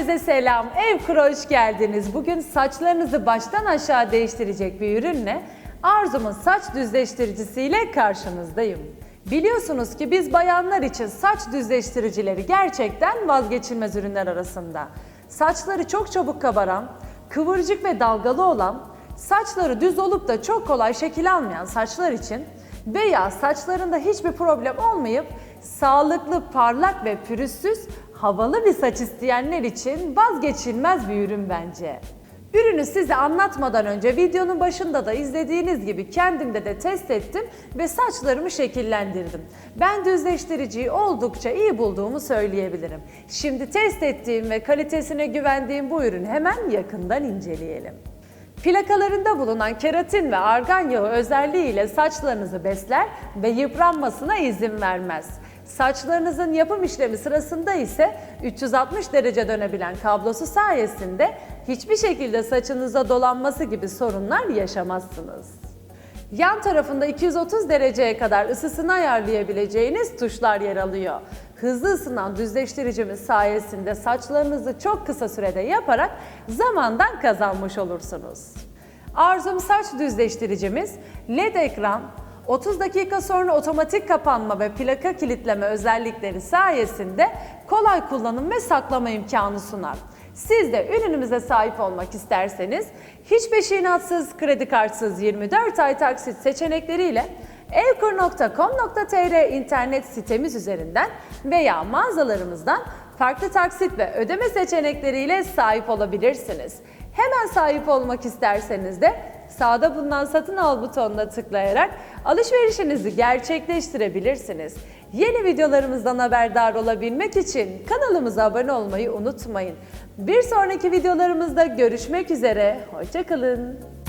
selam. Evkura hoş geldiniz. Bugün saçlarınızı baştan aşağı değiştirecek bir ürünle Arzum'un saç düzleştiricisiyle karşınızdayım. Biliyorsunuz ki biz bayanlar için saç düzleştiricileri gerçekten vazgeçilmez ürünler arasında. Saçları çok çabuk kabaran, kıvırcık ve dalgalı olan, saçları düz olup da çok kolay şekil almayan saçlar için veya saçlarında hiçbir problem olmayıp sağlıklı, parlak ve pürüzsüz, havalı bir saç isteyenler için vazgeçilmez bir ürün bence. Ürünü size anlatmadan önce videonun başında da izlediğiniz gibi kendimde de test ettim ve saçlarımı şekillendirdim. Ben düzleştiriciyi oldukça iyi bulduğumu söyleyebilirim. Şimdi test ettiğim ve kalitesine güvendiğim bu ürünü hemen yakından inceleyelim. Plakalarında bulunan keratin ve argan yağı özelliğiyle saçlarınızı besler ve yıpranmasına izin vermez. Saçlarınızın yapım işlemi sırasında ise 360 derece dönebilen kablosu sayesinde hiçbir şekilde saçınıza dolanması gibi sorunlar yaşamazsınız. Yan tarafında 230 dereceye kadar ısısını ayarlayabileceğiniz tuşlar yer alıyor. Hızlı ısınan düzleştiricimiz sayesinde saçlarınızı çok kısa sürede yaparak zamandan kazanmış olursunuz. Arzum saç düzleştiricimiz LED ekran, 30 dakika sonra otomatik kapanma ve plaka kilitleme özellikleri sayesinde kolay kullanım ve saklama imkanı sunar. Siz de ürünümüze sahip olmak isterseniz hiç peşinatsız, kredi kartsız 24 ay taksit seçenekleriyle evkur.com.tr internet sitemiz üzerinden veya mağazalarımızdan farklı taksit ve ödeme seçenekleriyle sahip olabilirsiniz. Hemen sahip olmak isterseniz de sağda bulunan satın al butonuna tıklayarak alışverişinizi gerçekleştirebilirsiniz. Yeni videolarımızdan haberdar olabilmek için kanalımıza abone olmayı unutmayın. Bir sonraki videolarımızda görüşmek üzere, hoşçakalın.